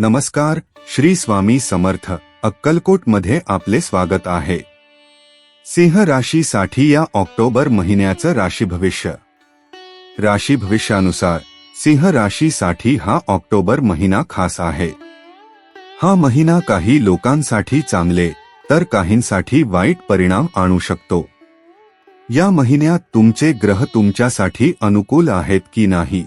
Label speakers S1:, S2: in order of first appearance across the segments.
S1: नमस्कार श्री स्वामी समर्थ अक्कलकोटमध्ये आपले स्वागत आहे. सिंह राशीसाठी या ऑक्टोबर महिन्याचं राशी भविष्य. राशी भविष्यानुसार सिंह राशीसाठी हा ऑक्टोबर महिना खास आहे. हा महिना काही लोकांसाठी चांगले तर काहींसाठी वाईट परिणाम आणू शकतो. या महिन्यात तुमचे ग्रह तुमच्यासाठी अनुकूल आहेत की नाही?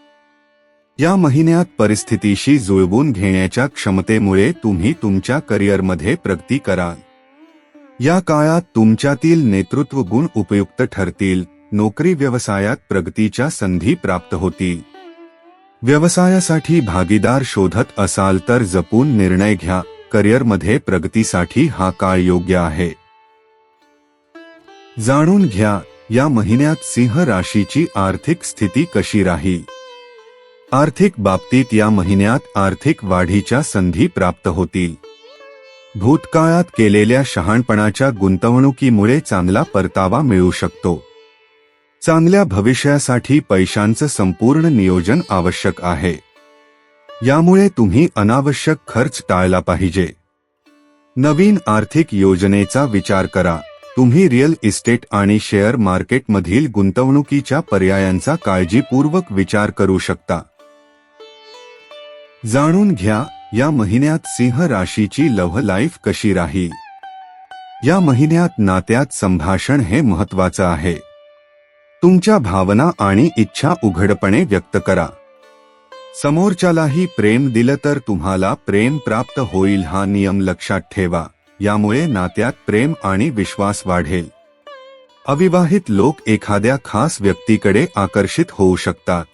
S1: या महिन्यात परिस्थितीशी जुळवून घेण्याच्या क्षमतेमुळे तुम्ही तुमच्या करिअरमध्ये प्रगती कराल. या काळात तुमच्यातील नेतृत्व गुण उपयुक्त ठरतील नोकरी व्यवसायात प्रगतीच्या संधी प्राप्त होतील. व्यवसायासाठी भागीदार शोधत असाल तर जपून निर्णय घ्या करिअरमध्ये प्रगतीसाठी हा काळ योग्य आहे. जाणून घ्या या महिन्यात सिंह राशीची आर्थिक स्थिती कशी राहील? आर्थिक बाबतीत या महिन्यात आर्थिक वाढीच्या संधी प्राप्त होतील. भूतकाळात केलेल्या शहाणपणाच्या गुंतवणुकीमुळे चांगला परतावा मिळू शकतो. चांगल्या भविष्यासाठी पैशांचं संपूर्ण नियोजन आवश्यक आहे. यामुळे तुम्ही अनावश्यक खर्च टाळला पाहिजे. नवीन आर्थिक योजनेचा विचार करा. तुम्ही रिअल इस्टेट आणि शेअर मार्केटमधील गुंतवणुकीच्या पर्यायांचा काळजीपूर्वक विचार करू शकता. जाणून घ्या या महिन्यात सिंह राशीची लव्ह लाईफ कशी राहील? या महिन्यात नात्यात संभाषण हे महत्वाचं आहे. तुमच्या भावना आणि इच्छा उघडपणे व्यक्त करा. समोरच्यालाही प्रेम दिलं तर तुम्हाला प्रेम प्राप्त होईल हा नियम लक्षात ठेवा यामुळे नात्यात प्रेम आणि विश्वास वाढेल. अविवाहित लोक एखाद्या खास व्यक्तीकडे आकर्षित होऊ शकतात.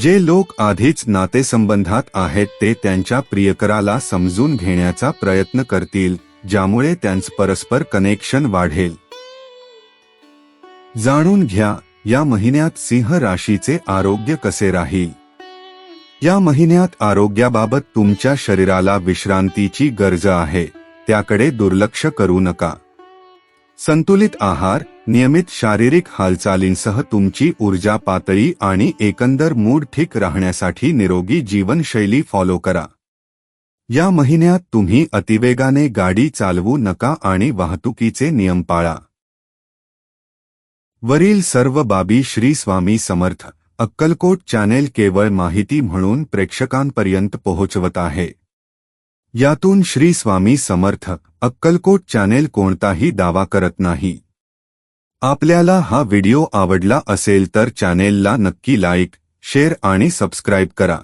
S1: जे लोक आधीच नातेसंबंधात आहेत ते त्यांच्या प्रियकराला समजून घेण्याचा प्रयत्न करतील ज्यामुळे त्यांचं परस्पर कनेक्शन वाढेल. जाणून घ्या या महिन्यात सिंह राशीचे आरोग्य कसे राहील? या महिन्यात आरोग्याबाबत तुमच्या शरीराला विश्रांतीची गरज आहे त्याकडे दुर्लक्ष करू नका. संतुलित आहार नियमित शारीरिक हालचालींसह तुमची ऊर्जा पातळी आणि एकंदर मूड ठीक राहण्यासाठी निरोगी जीवनशैली फॉलो करा. या महिन्यात तुम्ही अतिवेगाने गाडी चालवू नका आणि वाहतुकीचे नियम पाळा. वरील सर्व बाबी श्री स्वामी समर्थ अक्कलकोट चॅनेल केवळ माहिती म्हणून प्रेक्षकांपर्यंत पोहोचवत आहे. यातून श्री स्वामी समर्थ अक्कलकोट चॅनेल कोणताही दावा करत नाही. आपल्याला हा व्हिडिओ आवडला असेल तर चॅनेलला नक्की लाईक शेअर आणि सबस्क्राईब करा.